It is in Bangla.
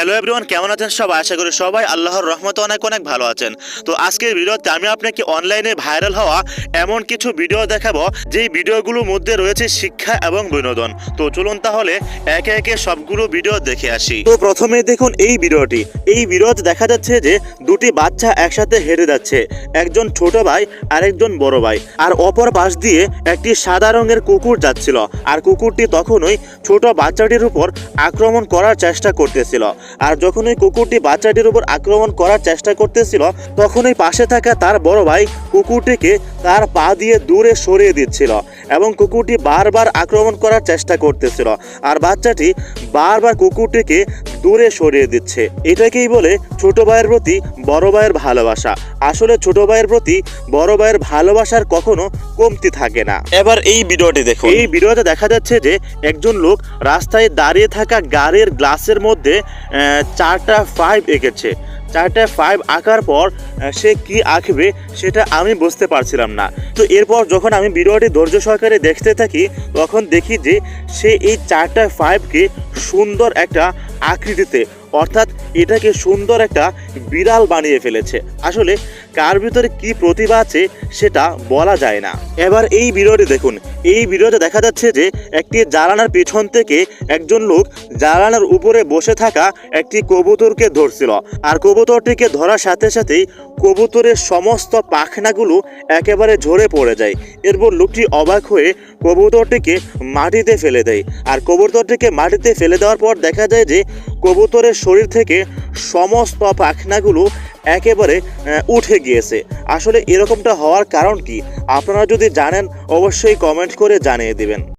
হ্যালো এভরিওয়ান, কেমন আছেন সবাই আশা করি সবাই আল্লাহর রহমতে অনেক অনেক ভালো আছেন। তো আজকের ভিডিওতে আমি আপনাকে অনলাইনে ভাইরাল হওয়া এমন কিছু ভিডিও দেখাবো, যেই ভিডিওগুলোর মধ্যে রয়েছে শিক্ষা এবং বিনোদন। তো চলুন তাহলে একে একে সবগুলো ভিডিও দেখে আসি। তো প্রথমে দেখুন এই ভিডিওটি। এই ভিডিওতে দেখা যাচ্ছে যে দুটি বাচ্চা একসাথে হেঁটে যাচ্ছে। একজন ছোট ভাই আর একজন বড় ভাই। আর অপর পাশ দিয়ে একটি সাদা রঙের কুকুর যাচ্ছিল। আর কুকুরটি তখনই ছোট বাচ্চাটির উপর আক্রমণ করার চেষ্টা করতেছিল। আর যখন ওই কুকুরটি বাচ্চাটির উপর আক্রমণ করার চেষ্টা করতেছিল তখনই পাশে থাকা তার বড় ভাই কুকুরটিকে তার পা দিয়ে দূরে সরিয়ে দিচ্ছিল। এবং কুকুরটি বারবার আক্রমণ করার চেষ্টা করতেছিল। আর বাচ্চাটি বারবার কুকুরটিকে দূরে সরিয়ে দিচ্ছে। এটাকেই বলে ছোট ভাইয়ের প্রতি বড় ভাইয়ের ভালোবাসা। আসলে ছোট ভাইয়ের প্রতি বড় ভাইয়ের ভালোবাসার কখনো কমতি থাকে না। এবার এই ভিডিওটি দেখো এই ভিডিওতে দেখা যাচ্ছে যে একজন লোক রাস্তায় দাঁড়িয়ে থাকা গাড়ির গ্লাসের মধ্যে চারটা ফাইভ এঁকেছে। চারটা ফাইভ আঁকার পর সে কি আঁকবে সেটা আমি বুঝতে পারছিলাম না। তো এরপর যখন আমি ভিডিওটি ধৈর্য সহকারে দেখতে থাকি, তখন দেখি যে সে এই চারটা ফাইভকে সুন্দর একটা আকৃতিতে, অর্থাৎ এটাকে সুন্দর একটা বিড়াল বানিয়ে ফেলেছে। আসলে কার ভিতরে কি প্রতিভা আছে সেটা বলা যায় না। এবার এই ভিডিওটি দেখুন, এই ভিডিওতে দেখা যাচ্ছে যে একটি জানালার পিছন থেকে একজন লোক জানালার উপরে বসে থাকা একটি কবুতরকে ধরছিল। আর কবুতরটিকে ধরার সাথে সাথেই কবুতরের সমস্ত পাখনাগুলো একেবারে ঝরে পড়ে যায়। এরপর লোকটি অবাক হয়ে কবুতরটিকে মাটিতে ফেলে দেয়। আর কবুতরটিকে মাটিতে ফেলে দেওয়ার পর দেখা যায় যে কবুতরের শরীর থেকে সমস্ত পাখনাগুলো একেবারে উঠে গিয়েছে। আসলে এরকমটা হওয়ার কারণ কি? আপনারা যদি জানেন, অবশ্যই কমেন্ট করে জানিয়ে দিবেন।